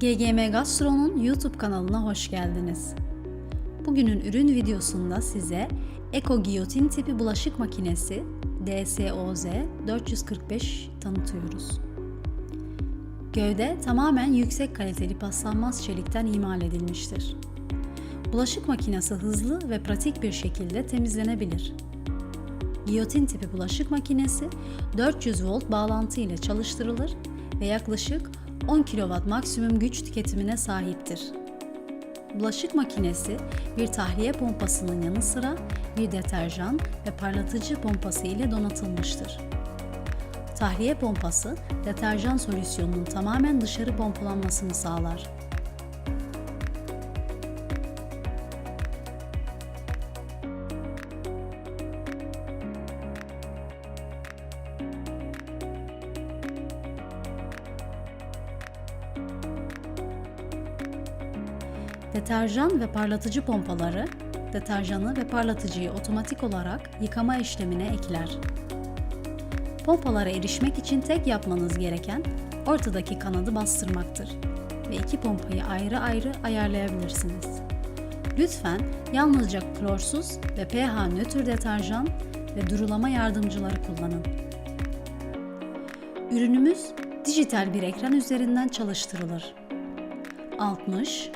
GGM Gastro'nun YouTube kanalına hoş geldiniz. Bugünün ürün videosunda size Eko Giyotin tipi bulaşık makinesi DSOZ 445 tanıtıyoruz. Gövde tamamen yüksek kaliteli paslanmaz çelikten imal edilmiştir. Bulaşık makinesi hızlı ve pratik bir şekilde temizlenebilir. Giyotin tipi bulaşık makinesi 400 volt bağlantı ile çalıştırılır ve yaklaşık 10 kW maksimum güç tüketimine sahiptir. Bulaşık makinesi bir tahliye pompasının yanı sıra bir deterjan ve parlatıcı pompası ile donatılmıştır. Tahliye pompası deterjan solüsyonunun tamamen dışarı pompalanmasını sağlar. Deterjan ve parlatıcı pompaları, deterjanı ve parlatıcıyı otomatik olarak yıkama işlemine ekler. Pompalara erişmek için tek yapmanız gereken ortadaki kanadı bastırmaktır ve iki pompayı ayrı ayrı ayarlayabilirsiniz. Lütfen yalnızca klorsuz ve pH nötr deterjan ve durulama yardımcıları kullanın. Ürünümüz dijital bir ekran üzerinden çalıştırılır. 60,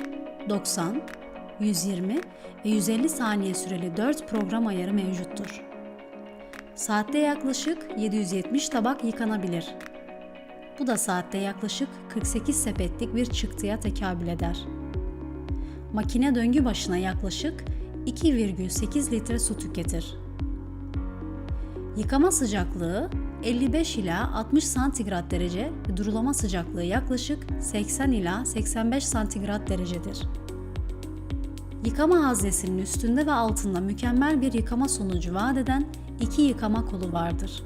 90, 120 ve 150 saniye süreli 4 program ayarı mevcuttur. Saatte yaklaşık 770 tabak yıkanabilir. Bu da saatte yaklaşık 48 sepetlik bir çıktıya tekabül eder. Makine döngü başına yaklaşık 2,8 litre su tüketir. Yıkama sıcaklığı 55 ila 60 santigrat derece ve durulama sıcaklığı yaklaşık 80 ila 85 santigrat derecedir. Yıkama haznesinin üstünde ve altında mükemmel bir yıkama sonucu vaat eden iki yıkama kolu vardır.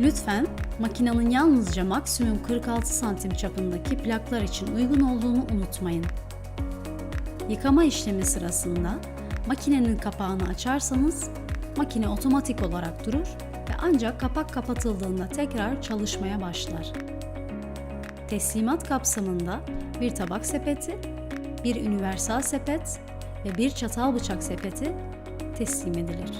Lütfen makinenin yalnızca maksimum 46 santim çapındaki plaklar için uygun olduğunu unutmayın. Yıkama işlemi sırasında makinenin kapağını açarsanız makine otomatik olarak durur ve ancak kapak kapatıldığında tekrar çalışmaya başlar. Teslimat kapsamında bir tabak sepeti, bir universal sepet ve bir çatal bıçak sepeti teslim edilir.